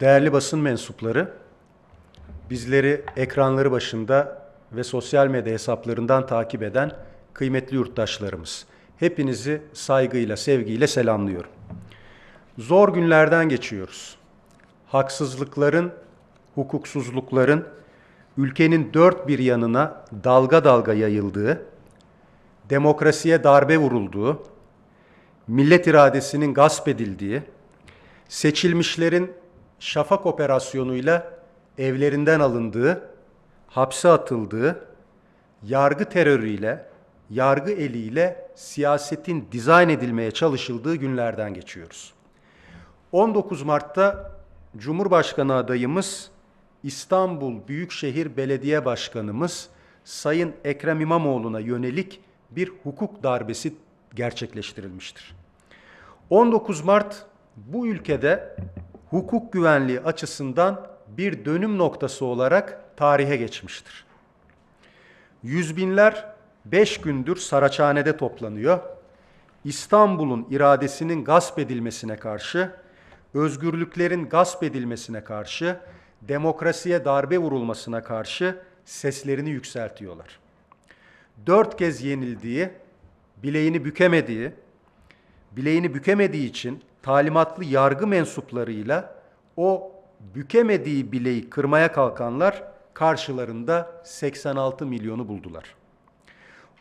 Değerli basın mensupları, bizleri ekranları başında ve sosyal medya hesaplarından takip eden kıymetli yurttaşlarımız. Hepinizi saygıyla, sevgiyle selamlıyorum. Zor günlerden geçiyoruz. Haksızlıkların, hukuksuzlukların ülkenin dört bir yanına dalga dalga yayıldığı, demokrasiye darbe vurulduğu, millet iradesinin gasp edildiği, seçilmişlerin şafak operasyonuyla evlerinden alındığı, hapse atıldığı, yargı terörüyle, yargı eliyle siyasetin dizayn edilmeye çalışıldığı günlerden geçiyoruz. 19 Mart'ta Cumhurbaşkanı adayımız İstanbul Büyükşehir Belediye Başkanımız Sayın Ekrem İmamoğlu'na yönelik bir hukuk darbesi gerçekleştirilmiştir. 19 Mart bu ülkede hukuk güvenliği açısından bir dönüm noktası olarak tarihe geçmiştir. Yüz binler beş gündür Saraçhane'de toplanıyor. İstanbul'un iradesinin gasp edilmesine karşı, özgürlüklerin gasp edilmesine karşı, demokrasiye darbe vurulmasına karşı seslerini yükseltiyorlar. Dört kez yenildiği, bileğini bükemediği, bileğini bükemediği için talimatlı yargı mensuplarıyla o bükemediği bileği kırmaya kalkanlar karşılarında 86 milyonu buldular.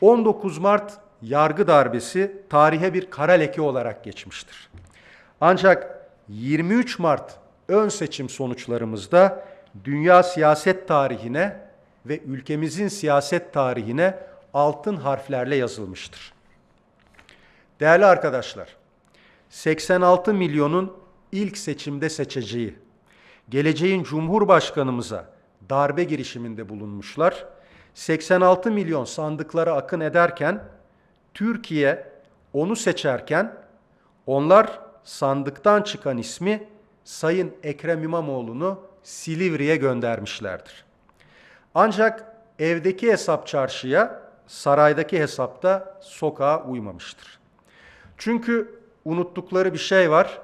19 Mart yargı darbesi tarihe bir kara leke olarak geçmiştir. Ancak 23 Mart ön seçim sonuçlarımızda dünya siyaset tarihine ve ülkemizin siyaset tarihine altın harflerle yazılmıştır. Değerli arkadaşlar, 86 milyonun ilk seçimde seçeceği, geleceğin Cumhurbaşkanımıza darbe girişiminde bulunmuşlar. 86 milyon sandıklara akın ederken Türkiye onu seçerken onlar sandıktan çıkan ismi Sayın Ekrem İmamoğlu'nu Silivri'ye göndermişlerdir. Ancak evdeki hesap çarşıya, saraydaki hesapta sokağa uymamıştır. Çünkü unuttukları bir şey var.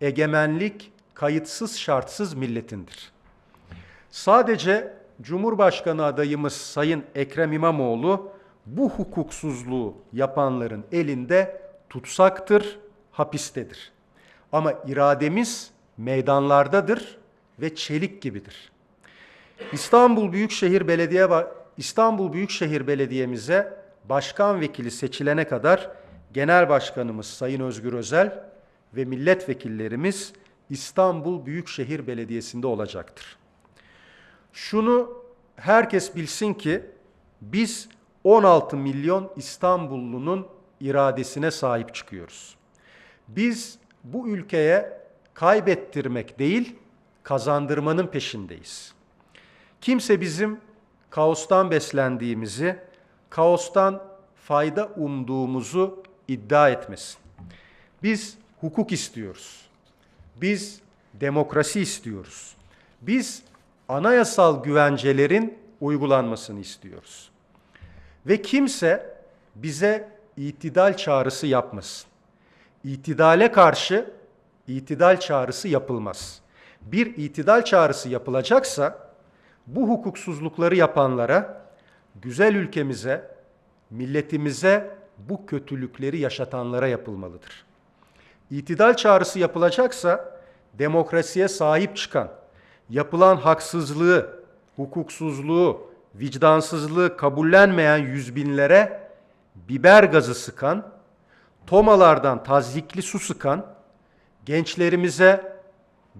Egemenlik kayıtsız şartsız milletindir. Sadece Cumhurbaşkanı adayımız Sayın Ekrem İmamoğlu bu hukuksuzluğu yapanların elinde tutsaktır, hapistedir. Ama irademiz meydanlardadır ve çelik gibidir. İstanbul Büyükşehir Belediye İstanbul Büyükşehir Belediye'mize başkan vekili seçilene kadar Genel Başkanımız Sayın Özgür Özel ve milletvekillerimiz İstanbul Büyükşehir Belediyesi'nde olacaktır. Şunu herkes bilsin ki biz 16 milyon İstanbullunun iradesine sahip çıkıyoruz. Biz bu ülkeye kaybettirmek değil, kazandırmanın peşindeyiz. Kimse bizim kaostan beslendiğimizi, kaostan fayda umduğumuzu iddia etmesin. Biz hukuk istiyoruz. Biz demokrasi istiyoruz. Biz anayasal güvencelerin uygulanmasını istiyoruz. Ve kimse bize itidal çağrısı yapmasın. İtidale karşı itidal çağrısı yapılmaz. Bir itidal çağrısı yapılacaksa bu hukuksuzlukları yapanlara, güzel ülkemize, milletimize bu kötülükleri yaşatanlara yapılmalıdır. İtidal çağrısı yapılacaksa demokrasiye sahip çıkan, yapılan haksızlığı, hukuksuzluğu, vicdansızlığı kabullenmeyen yüz binlere biber gazı sıkan, tomalardan tazyikli su sıkan, gençlerimize,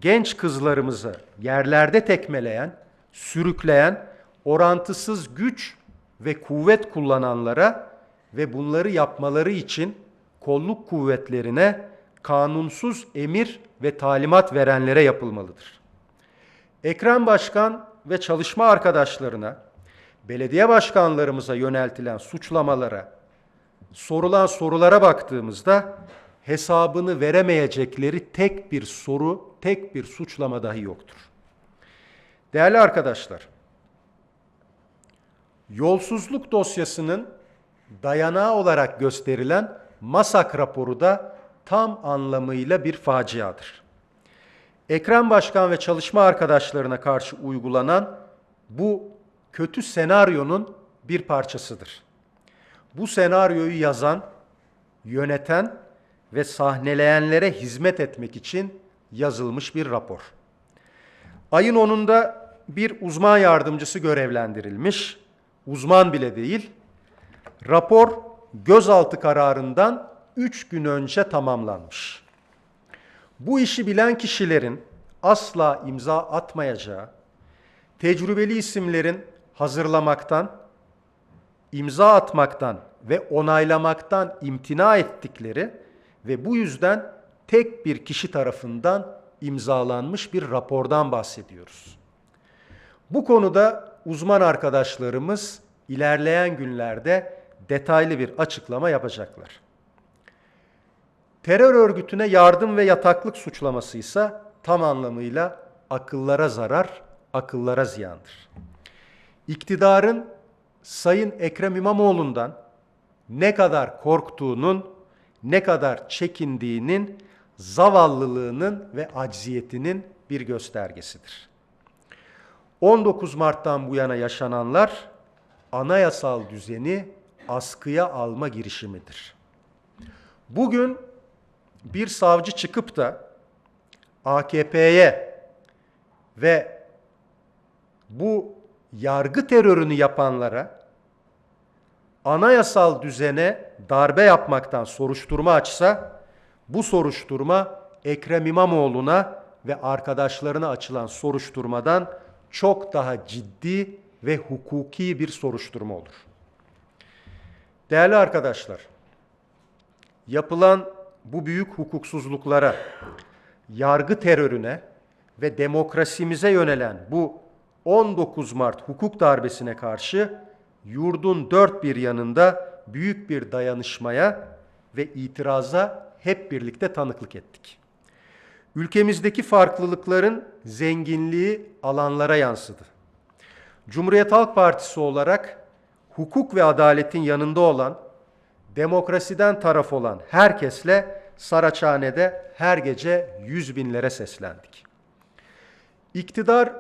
genç kızlarımızı yerlerde tekmeleyen, sürükleyen, orantısız güç ve kuvvet kullananlara ve bunları yapmaları için kolluk kuvvetlerine kanunsuz emir ve talimat verenlere yapılmalıdır. Ekrem Başkan ve çalışma arkadaşlarına, belediye başkanlarımıza yöneltilen suçlamalara, sorulan sorulara baktığımızda hesabını veremeyecekleri tek bir soru, tek bir suçlama dahi yoktur. Değerli arkadaşlar, yolsuzluk dosyasının dayanağı olarak gösterilen MASAK raporu da tam anlamıyla bir faciadır. Ekrem Başkan ve çalışma arkadaşlarına karşı uygulanan bu kötü senaryonun bir parçasıdır. Bu senaryoyu yazan, yöneten ve sahneleyenlere hizmet etmek için yazılmış bir rapor. Ayın 10'unda bir uzman yardımcısı görevlendirilmiş. Uzman bile değil. Rapor gözaltı kararından 3 gün önce tamamlanmış. Bu işi bilen kişilerin asla imza atmayacağı, tecrübeli isimlerin hazırlamaktan, imza atmaktan ve onaylamaktan imtina ettikleri ve bu yüzden tek bir kişi tarafından imzalanmış bir rapordan bahsediyoruz. Bu konuda uzman arkadaşlarımız ilerleyen günlerde detaylı bir açıklama yapacaklar. Terör örgütüne yardım ve yataklık suçlaması ise tam anlamıyla akıllara zarar, akıllara ziyandır. İktidarın Sayın Ekrem İmamoğlu'ndan ne kadar korktuğunun, ne kadar çekindiğinin, zavallılığının ve acziyetinin bir göstergesidir. 19 Mart'tan bu yana yaşananlar anayasal düzeni askıya alma girişimidir. Bugün bir savcı çıkıp da AKP'ye ve bu yargı terörünü yapanlara anayasal düzene darbe yapmaktan soruşturma açsa bu soruşturma Ekrem İmamoğlu'na ve arkadaşlarına açılan soruşturmadan çok daha ciddi ve hukuki bir soruşturma olur. Değerli arkadaşlar, yapılan bu büyük hukuksuzluklara, yargı terörüne ve demokrasimize yönelen bu 19 Mart hukuk darbesine karşı yurdun dört bir yanında büyük bir dayanışmaya ve itiraza hep birlikte tanıklık ettik. Ülkemizdeki farklılıkların zenginliği alanlara yansıdı. Cumhuriyet Halk Partisi olarak hukuk ve adaletin yanında olan, demokrasiden taraf olan herkesle Saraçhane'de her gece yüz binlere seslendik. İktidar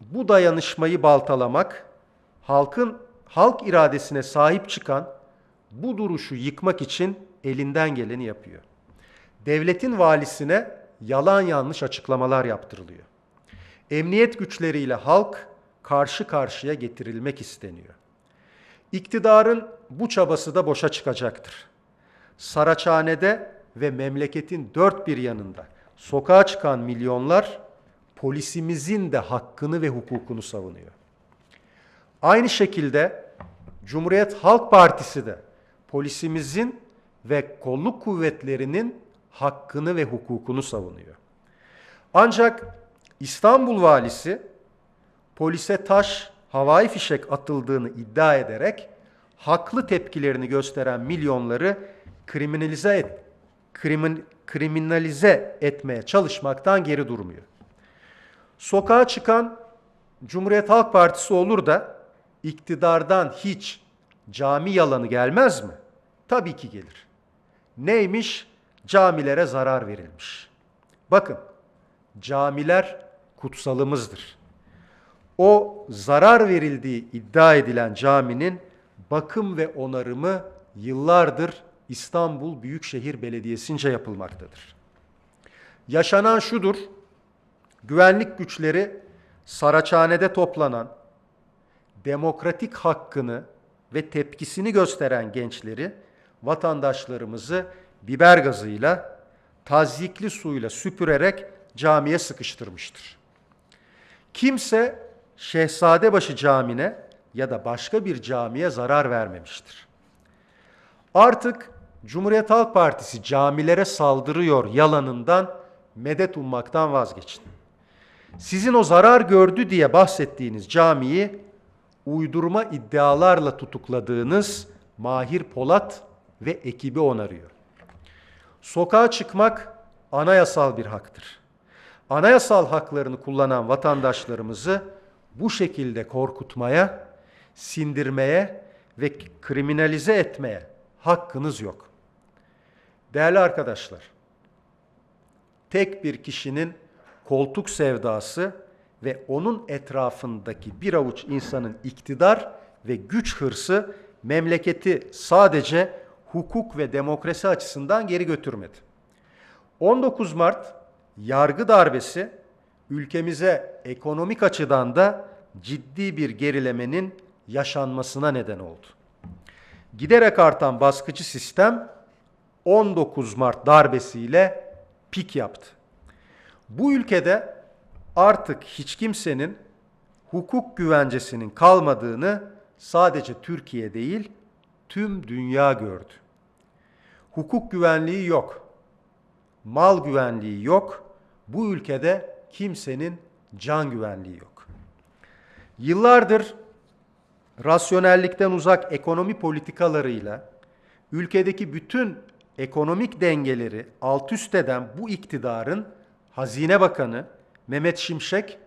bu dayanışmayı baltalamak, halkın halk iradesine sahip çıkan bu duruşu yıkmak için elinden geleni yapıyor. Devletin valisine yalan yanlış açıklamalar yaptırılıyor. Emniyet güçleriyle halk karşı karşıya getirilmek isteniyor. İktidarın bu çabası da boşa çıkacaktır. Saraçhane'de ve memleketin dört bir yanında sokağa çıkan milyonlar polisimizin de hakkını ve hukukunu savunuyor. Aynı şekilde Cumhuriyet Halk Partisi de polisimizin ve kolluk kuvvetlerinin hakkını ve hukukunu savunuyor. Ancak İstanbul valisi polise taş, havai fişek atıldığını iddia ederek haklı tepkilerini gösteren milyonları kriminalize et, krimin, kriminalize etmeye çalışmaktan geri durmuyor. Sokağa çıkan Cumhuriyet Halk Partisi olur da iktidardan hiç cami yalanı gelmez mi? Tabii ki gelir. Neymiş? Camilere zarar verilmiş. Bakın, camiler kutsalımızdır. O zarar verildiği iddia edilen caminin bakım ve onarımı yıllardır İstanbul Büyükşehir Belediyesi'nce yapılmaktadır. Yaşanan şudur, güvenlik güçleri Saraçhane'de toplanan, demokratik hakkını ve tepkisini gösteren gençleri, vatandaşlarımızı biber gazıyla, tazyikli suyla süpürerek camiye sıkıştırmıştır. Kimse Şehzadebaşı Camii'ne ya da başka bir camiye zarar vermemiştir. Artık Cumhuriyet Halk Partisi camilere saldırıyor yalanından medet ummaktan vazgeçin. Sizin o zarar gördü diye bahsettiğiniz camiyi uydurma iddialarla tutukladığınız Mahir Polat ve ekibi onarıyor. Sokağa çıkmak anayasal bir haktır. Anayasal haklarını kullanan vatandaşlarımızı bu şekilde korkutmaya, sindirmeye ve kriminalize etmeye hakkınız yok. Değerli arkadaşlar, tek bir kişinin koltuk sevdası ve onun etrafındaki bir avuç insanın iktidar ve güç hırsı memleketi sadece hukuk ve demokrasi açısından geri götürmedi. 19 Mart yargı darbesi ülkemize ekonomik açıdan da ciddi bir gerilemenin yaşanmasına neden oldu. Giderek artan baskıcı sistem 19 Mart darbesiyle pik yaptı. Bu ülkede artık hiç kimsenin hukuk güvencesinin kalmadığını sadece Türkiye değil, tüm dünya gördü. Hukuk güvenliği yok. Mal güvenliği yok. Bu ülkede kimsenin can güvenliği yok. Yıllardır rasyonellikten uzak ekonomi politikalarıyla ülkedeki bütün ekonomik dengeleri alt üst eden bu iktidarın Hazine Bakanı Mehmet Şimşek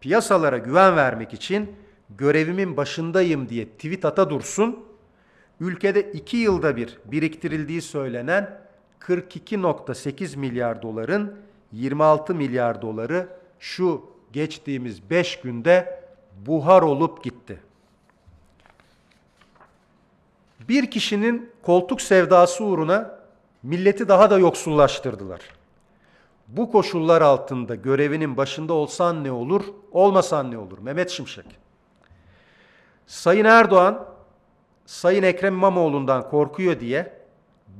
piyasalara güven vermek için görevimin başındayım diye tweet ata dursun. Ülkede iki yılda bir biriktirildiği söylenen 42.8 milyar doların 26 milyar doları şu geçtiğimiz 5 günde buhar olup gitti. Bir kişinin koltuk sevdası uğruna milleti daha da yoksullaştırdılar. Bu koşullar altında görevinin başında olsan ne olur, olmasan ne olur? Mehmet Şimşek. Sayın Erdoğan, Sayın Ekrem İmamoğlu'ndan korkuyor diye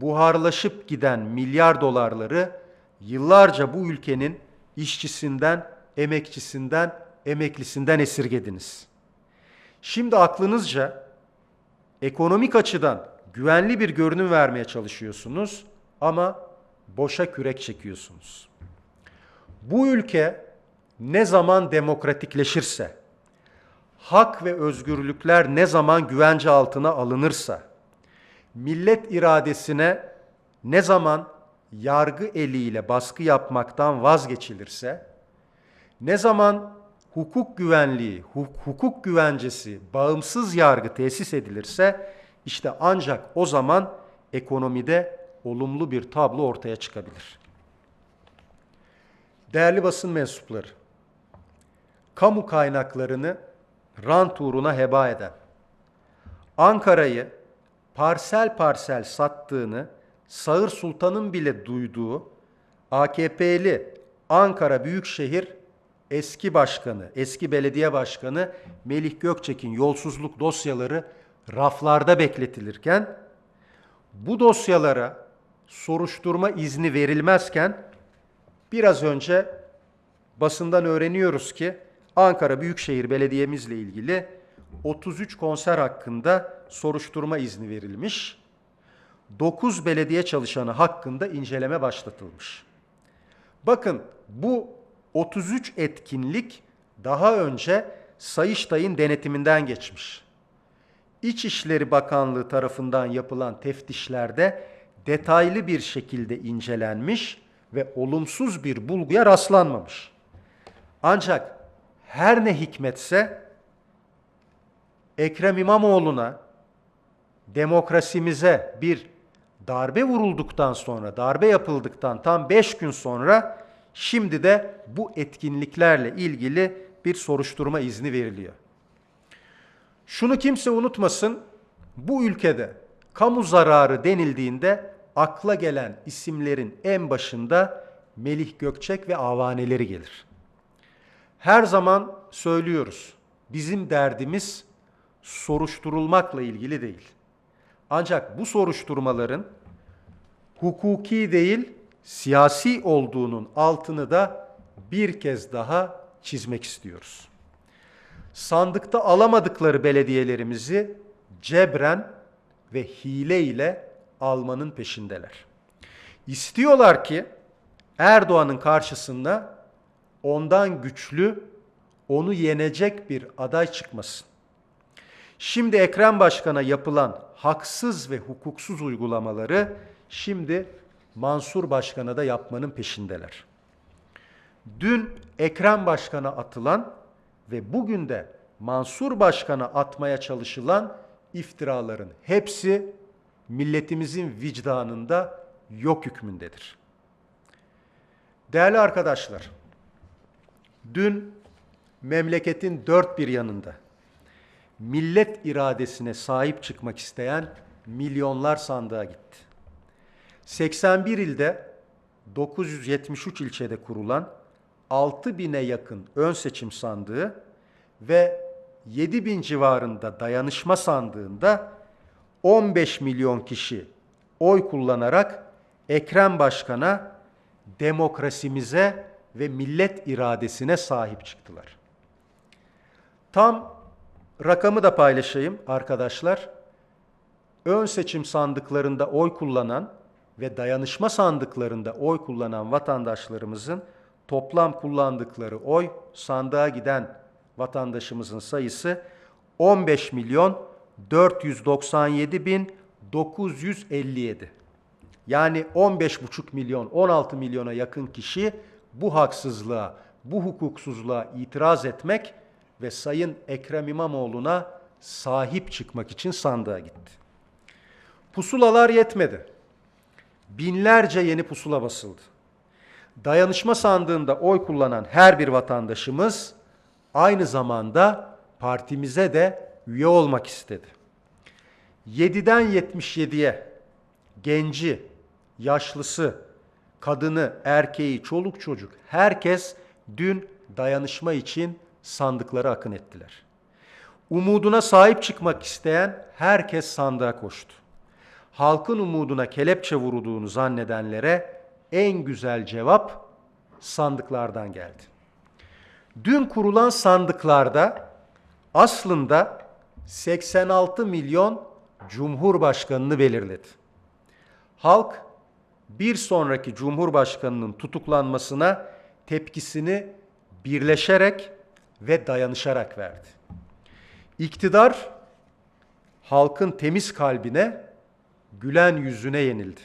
buharlaşıp giden milyar dolarları yıllarca bu ülkenin işçisinden, emekçisinden, emeklisinden esirgediniz. Şimdi aklınızca ekonomik açıdan güvenli bir görünüm vermeye çalışıyorsunuz ama boşa kürek çekiyorsunuz. Bu ülke ne zaman demokratikleşirse, hak ve özgürlükler ne zaman güvence altına alınırsa, millet iradesine ne zaman yargı eliyle baskı yapmaktan vazgeçilirse, ne zaman hukuk güvenliği, hukuk güvencesi, bağımsız yargı tesis edilirse, işte ancak o zaman ekonomide olumlu bir tablo ortaya çıkabilir. Değerli basın mensupları, kamu kaynaklarını rant uğruna heba eden, Ankara'yı parsel parsel sattığını Sağır Sultan'ın bile duyduğu AKP'li Ankara Büyükşehir eski başkanı, eski belediye başkanı Melih Gökçek'in yolsuzluk dosyaları raflarda bekletilirken bu dosyalara soruşturma izni verilmezken biraz önce basından öğreniyoruz ki Ankara Büyükşehir Belediye'mizle ilgili 33 konser hakkında soruşturma izni verilmiş. 9 belediye çalışanı hakkında inceleme başlatılmış. Bakın bu 33 etkinlik daha önce Sayıştay'ın denetiminden geçmiş. İçişleri Bakanlığı tarafından yapılan teftişlerde detaylı bir şekilde incelenmiş ve olumsuz bir bulguya rastlanmamış. Ancak her ne hikmetse Ekrem İmamoğlu'na demokrasimize bir darbe vurulduktan sonra, darbe yapıldıktan tam beş gün sonra şimdi de bu etkinliklerle ilgili bir soruşturma izni veriliyor. Şunu kimse unutmasın, bu ülkede kamu zararı denildiğinde akla gelen isimlerin en başında Melih Gökçek ve avaneleri gelir. Her zaman söylüyoruz, bizim derdimiz soruşturulmakla ilgili değil. Ancak bu soruşturmaların hukuki değil, siyasi olduğunun altını da bir kez daha çizmek istiyoruz. Sandıkta alamadıkları belediyelerimizi cebren ve hile ile almanın peşindeler. İstiyorlar ki Erdoğan'ın karşısında ondan güçlü, onu yenecek bir aday çıkmasın. Şimdi Ekrem Başkan'a yapılan haksız ve hukuksuz uygulamaları şimdi Mansur Başkan'a da yapmanın peşindeler. Dün Ekrem Başkan'a atılan ve bugün de Mansur Başkan'a atmaya çalışılan iftiraların hepsi milletimizin vicdanında yok hükmündedir. Değerli arkadaşlar, Dün memleketin dört bir yanında millet iradesine sahip çıkmak isteyen milyonlar sandığa gitti. 81 ilde 973 ilçede kurulan 6000'e yakın ön seçim sandığı ve 7000 civarında dayanışma sandığında 15 milyon kişi oy kullanarak Ekrem Başkan'a demokrasimize ve millet iradesine sahip çıktılar. Tam rakamı da paylaşayım arkadaşlar. Ön seçim sandıklarında oy kullanan ve dayanışma sandıklarında oy kullanan vatandaşlarımızın toplam kullandıkları oy sandığa giden vatandaşımızın sayısı 15 milyon 497 bin 957. Yani 15,5 milyon 16 milyona yakın kişi bu haksızlığa, bu hukuksuzluğa itiraz etmek ve Sayın Ekrem İmamoğlu'na sahip çıkmak için sandığa gitti. Pusulalar yetmedi. Binlerce yeni pusula basıldı. Dayanışma sandığında oy kullanan her bir vatandaşımız aynı zamanda partimize de üye olmak istedi. 7'den 77'ye genci, yaşlısı, kadını, erkeği, çoluk çocuk herkes dün dayanışma için sandıklara akın ettiler. Umuduna sahip çıkmak isteyen herkes sandığa koştu. Halkın umuduna kelepçe vurulduğunu zannedenlere en güzel cevap sandıklardan geldi. Dün kurulan sandıklarda aslında 86 milyon Cumhurbaşkanını belirledi. Halk bir sonraki Cumhurbaşkanının tutuklanmasına tepkisini birleşerek ve dayanışarak verdi. İktidar halkın temiz kalbine, gülen yüzüne yenildi.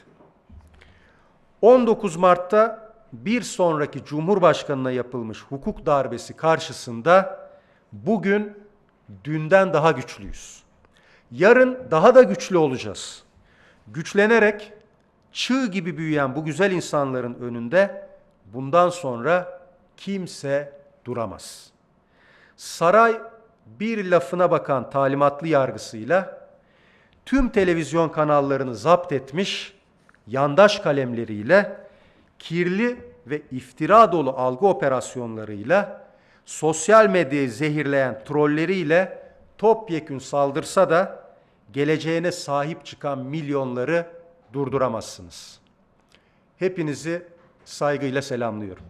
19 Mart'ta bir sonraki Cumhurbaşkanına yapılmış hukuk darbesi karşısında bugün dünden daha güçlüyüz. Yarın daha da güçlü olacağız. Güçlenerek çığ gibi büyüyen bu güzel insanların önünde bundan sonra kimse duramaz. Saray bir lafına bakan talimatlı yargısıyla tüm televizyon kanallarını zapt etmiş, yandaş kalemleriyle kirli ve iftira dolu algı operasyonlarıyla sosyal medyayı zehirleyen trolleriyle topyekün saldırsa da geleceğine sahip çıkan milyonları durduramazsınız. Hepinizi saygıyla selamlıyorum.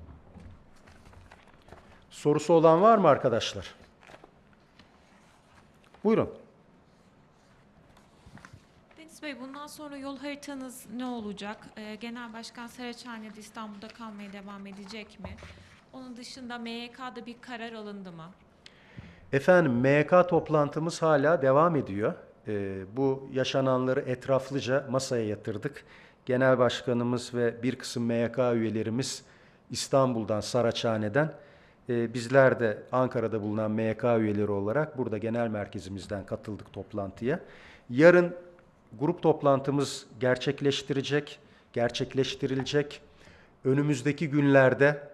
Sorusu olan var mı arkadaşlar? Buyurun. Bey bundan sonra yol haritanız ne olacak? Ee, Genel Başkan Saraçhane'de İstanbul'da kalmaya devam edecek mi? Onun dışında MYK'da bir karar alındı mı? Efendim MK toplantımız hala devam ediyor. Ee, bu yaşananları etraflıca masaya yatırdık. Genel Başkanımız ve bir kısım MYK üyelerimiz İstanbul'dan, Saraçhane'den, e, bizler de Ankara'da bulunan MYK üyeleri olarak burada genel merkezimizden katıldık toplantıya. Yarın grup toplantımız gerçekleştirecek, gerçekleştirilecek. Önümüzdeki günlerde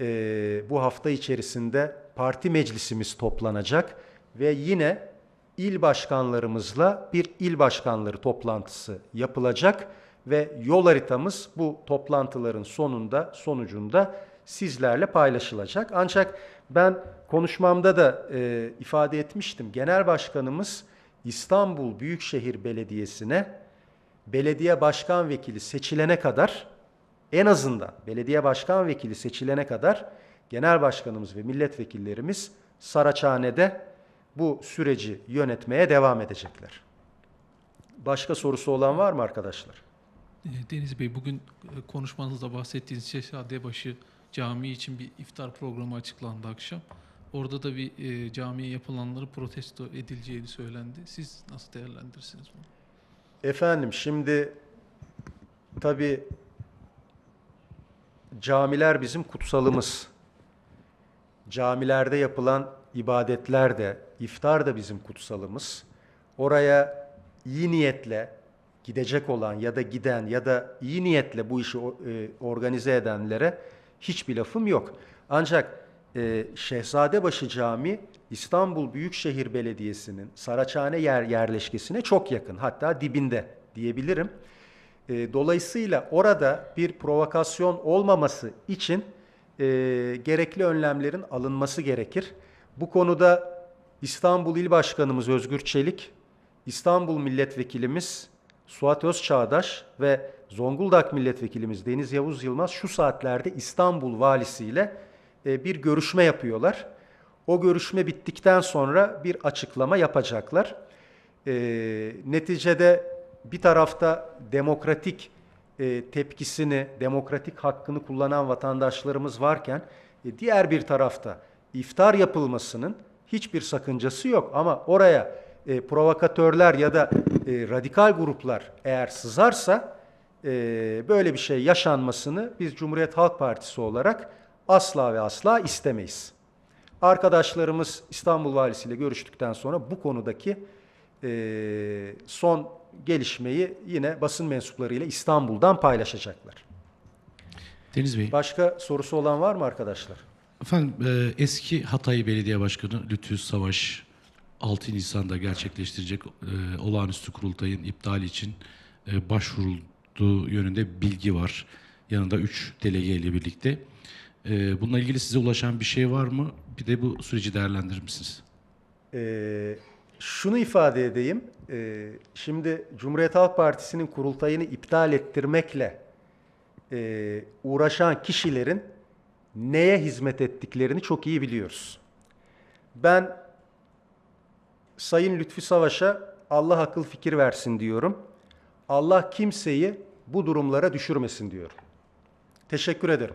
e, bu hafta içerisinde parti meclisimiz toplanacak ve yine il başkanlarımızla bir il başkanları toplantısı yapılacak ve yol haritamız bu toplantıların sonunda sonucunda sizlerle paylaşılacak. Ancak ben konuşmamda da e, ifade etmiştim. Genel Başkanımız İstanbul Büyükşehir Belediyesi'ne belediye başkan vekili seçilene kadar en azından belediye başkan vekili seçilene kadar genel başkanımız ve milletvekillerimiz Saraçhane'de bu süreci yönetmeye devam edecekler. Başka sorusu olan var mı arkadaşlar? E, Deniz Bey bugün e, konuşmanızda bahsettiğiniz Şehzadebaşı Camii için bir iftar programı açıklandı akşam. Orada da bir e, camiye yapılanları protesto edileceğini söylendi. Siz nasıl değerlendirirsiniz bunu? Efendim şimdi tabi camiler bizim kutsalımız. Camilerde yapılan ibadetler de, iftar da bizim kutsalımız. Oraya iyi niyetle gidecek olan ya da giden ya da iyi niyetle bu işi e, organize edenlere hiçbir lafım yok. Ancak e, Şehzadebaşı Camii İstanbul Büyükşehir Belediyesi'nin Saraçhane yer yerleşkesine çok yakın. Hatta dibinde diyebilirim. E, dolayısıyla orada bir provokasyon olmaması için e, gerekli önlemlerin alınması gerekir. Bu konuda İstanbul İl Başkanımız Özgür Çelik, İstanbul Milletvekilimiz Suat Özçağdaş ve Zonguldak Milletvekilimiz Deniz Yavuz Yılmaz şu saatlerde İstanbul Valisiyle e, bir görüşme yapıyorlar. O görüşme bittikten sonra bir açıklama yapacaklar. E, neticede bir tarafta demokratik e, tepkisini, demokratik hakkını kullanan vatandaşlarımız varken e, diğer bir tarafta iftar yapılmasının hiçbir sakıncası yok. Ama oraya e, provokatörler ya da e, radikal gruplar eğer sızarsa e, böyle bir şey yaşanmasını biz Cumhuriyet Halk Partisi olarak asla ve asla istemeyiz. Arkadaşlarımız İstanbul Valisi ile görüştükten sonra bu konudaki e, son gelişmeyi yine basın mensuplarıyla İstanbul'dan paylaşacaklar. Deniz Bey, Başka sorusu olan var mı arkadaşlar? efendim e, eski Hatay Belediye Başkanı Lütfü Savaş 6 Nisan'da gerçekleştirecek e, olağanüstü kurultayın iptali için e, başvurulduğu yönünde bilgi var. Yanında 3 delege ile birlikte. E, bununla ilgili size ulaşan bir şey var mı? Bir de bu süreci değerlendirir misiniz? Ee, şunu ifade edeyim. Ee, şimdi Cumhuriyet Halk Partisi'nin kurultayını iptal ettirmekle e, uğraşan kişilerin neye hizmet ettiklerini çok iyi biliyoruz. Ben Sayın Lütfi Savaş'a Allah akıl fikir versin diyorum. Allah kimseyi bu durumlara düşürmesin diyorum. Teşekkür ederim.